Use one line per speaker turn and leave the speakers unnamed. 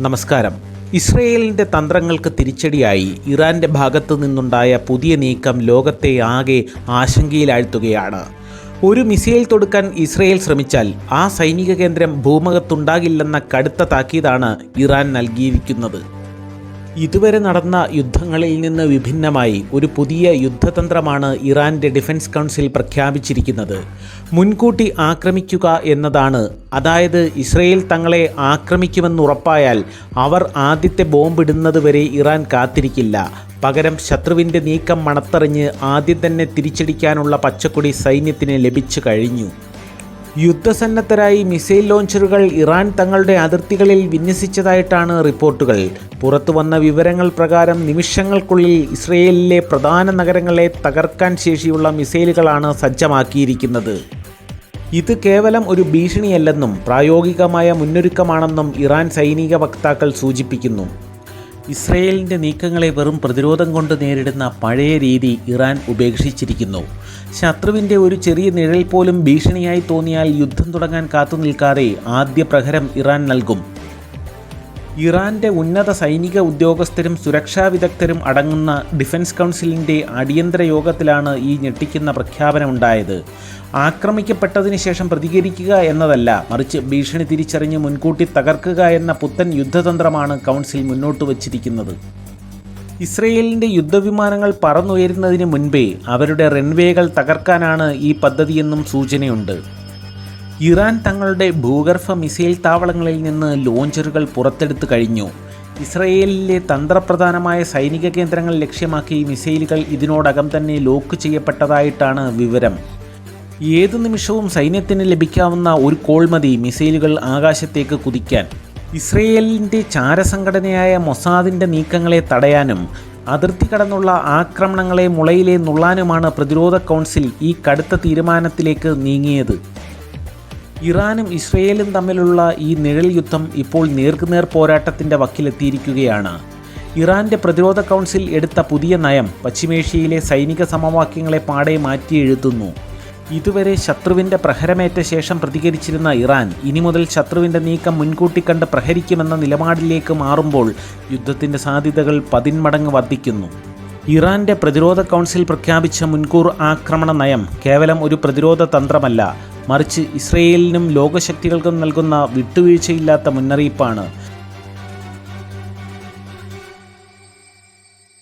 നമസ്കാരം. ഇസ്രയേലിന്റെ തന്ത്രങ്ങൾക്ക് തിരിച്ചടിയായി ഇറാന്റെ ഭാഗത്തു നിന്നുണ്ടായ പുതിയ നീക്കം ലോകത്തെ ആകെ ആശങ്കയിലാഴ്ത്തുകയാണ്. ഒരു മിസൈൽ തൊടുക്കാൻ ഇസ്രയേൽ ശ്രമിച്ചാൽ ആ സൈനിക കേന്ദ്രം ഭൂമുഖത്തുണ്ടാകില്ലെന്ന കടുത്ത താക്കീതാണ് ഇറാൻ നൽകിയിരിക്കുന്നത്. ഇതുവരെ നടന്ന യുദ്ധങ്ങളിൽ നിന്ന് വിഭിന്നമായി ഒരു പുതിയ യുദ്ധതന്ത്രമാണ് ഇറാന്റെ ഡിഫൻസ് കൗൺസിൽ പ്രഖ്യാപിച്ചിരിക്കുന്നത്. മുൻകൂട്ടി ആക്രമിക്കുക എന്നതാണ്. അതായത് ഇസ്രയേൽ തങ്ങളെ ആക്രമിക്കുമെന്നുറപ്പായാൽ അവർ ആദ്യത്തെ ബോംബിടുന്നത് വരെ ഇറാൻ കാത്തിരിക്കില്ല. പകരം ശത്രുവിന്റെ നീക്കം മണത്തറിഞ്ഞ് ആദ്യം തന്നെ തിരിച്ചടിക്കാനുള്ള പച്ചക്കൊടി സൈന്യത്തിന് ലഭിച്ചു കഴിഞ്ഞു. യുദ്ധസന്നദ്ധരായി മിസൈൽ ലോഞ്ചറുകൾ ഇറാൻ തങ്ങളുടെ അതിർത്തികളിൽ വിന്യസിച്ചതായിട്ടാണ് റിപ്പോർട്ടുകൾ. പുറത്തുവന്ന വിവരങ്ങൾ പ്രകാരം നിമിഷങ്ങൾക്കുള്ളിൽ ഇസ്രയേലിലെ പ്രധാന നഗരങ്ങളെ തകർക്കാൻ ശേഷിയുള്ള മിസൈലുകളാണ് സജ്ജമാക്കിയിരിക്കുന്നത്. ഇത് കേവലം ഒരു ഭീഷണിയല്ലെന്നും പ്രായോഗികമായ മുന്നൊരുക്കമാണെന്നും ഇറാൻ സൈനിക വക്താക്കൾ സൂചിപ്പിക്കുന്നു. ഇസ്രയേലിന്റെ നീക്കങ്ങളെ വെറും പ്രതിരോധം കൊണ്ട് നേരിടുന്ന പഴയ രീതി ഇറാൻ ഉപേക്ഷിച്ചിരിക്കുന്നു. ശത്രുവിന്റെ ഒരു ചെറിയ നിഴൽ പോലും ഭീഷണിയായി തോന്നിയാൽ യുദ്ധം തുടങ്ങാൻ കാത്തു നിൽക്കാതെ ആദ്യ പ്രഹരം ഇറാൻ നൽകും. ഇറാന്റെ ഉന്നത സൈനിക ഉദ്യോഗസ്ഥരും സുരക്ഷാ വിദഗ്ധരും അടങ്ങുന്ന ഡിഫൻസ് കൗൺസിലിന്റെ അടിയന്തര യോഗത്തിലാണ് ഈ ഞെട്ടിക്കുന്ന പ്രഖ്യാപനമുണ്ടായത്. ആക്രമിക്കപ്പെട്ടതിന് ശേഷം പ്രതികരിക്കുക എന്നതല്ല മറിച്ച് ഭീഷണി തിരിച്ചറിഞ്ഞ് മുൻകൂട്ടി തകർക്കുക എന്ന പുത്തൻ യുദ്ധതന്ത്രമാണ് കൗൺസിൽ മുന്നോട്ട് വച്ചിരിക്കുന്നത്. ഇസ്രയേലിന്റെ യുദ്ധവിമാനങ്ങൾ പറന്നുയരുന്നതിന് മുൻപേ അവരുടെ റൺവേകൾ തകർക്കാനാണ് ഈ പദ്ധതിയെന്നും സൂചനയുണ്ട്. ഇറാൻ തങ്ങളുടെ ഭൂഗർഭ മിസൈൽ താവളങ്ങളിൽ നിന്ന് ലോഞ്ചറുകൾ പുറത്തെടുത്ത് കഴിഞ്ഞു. ഇസ്രയേലിലെ തന്ത്രപ്രധാനമായ സൈനിക കേന്ദ്രങ്ങൾ ലക്ഷ്യമാക്കി മിസൈലുകൾ ഇതിനോടകം തന്നെ ലോക്ക് ചെയ്യപ്പെട്ടതായിട്ടാണ് വിവരം. ഏതു നിമിഷവും സൈന്യത്തിന് ലഭിക്കാവുന്ന ഒരു കോൾ മതി മിസൈലുകൾ ആകാശത്തേക്ക് കുതിക്കാൻ ഇസ്രയേലിന്റെ ചാരസംഘടനയായ മൊസാദിന്റെ നീക്കങ്ങളെ തടയാനും അതിർത്തി കടന്നുള്ള ആക്രമണങ്ങളെ മുളയിലെ നുള്ളാനുമാണ് പ്രതിരോധ കൗൺസിൽ ഈ കടുത്ത തീരുമാനത്തിലേക്ക് നീങ്ങിയത്. ഇറാനും ഇസ്രയേലും തമ്മിലുള്ള ഈ നിഴൽ യുദ്ധം ഇപ്പോൾ നേർക്കുനേർ പോരാട്ടത്തിന്റെ വക്കിലെത്തിയിരിക്കുകയാണ്. ഇറാന്റെ പ്രതിരോധ കൗൺസിൽ എടുത്ത പുതിയ നയം പശ്ചിമേഷ്യയിലെ സൈനിക സമവാക്യങ്ങളെ പാടെ മാറ്റി എഴുതുന്നു ഇതുവരെ ശത്രുവിന്റെ പ്രഹരമേറ്റ ശേഷം പ്രതികരിച്ചിരുന്ന ഇറാൻ ഇനി മുതൽ ശത്രുവിന്റെ നീക്കം മുൻകൂട്ടി കണ്ട് പ്രഹരിക്കുമെന്ന നിലപാടിലേക്ക് മാറുമ്പോൾ യുദ്ധത്തിന്റെ സാധ്യതകൾ പതിന്മടങ്ങ് വർദ്ധിക്കുന്നു. ഇറാന്റെ പ്രതിരോധ കൗൺസിൽ പ്രഖ്യാപിച്ച മുൻകൂർ ആക്രമണ നയം കേവലം ഒരു പ്രതിരോധ തന്ത്രമല്ല മറിച്ച് ഇസ്രയേലിനും ലോകശക്തികൾക്കും നൽകുന്ന വിട്ടുവീഴ്ചയില്ലാത്ത മുന്നറിയിപ്പാണ്.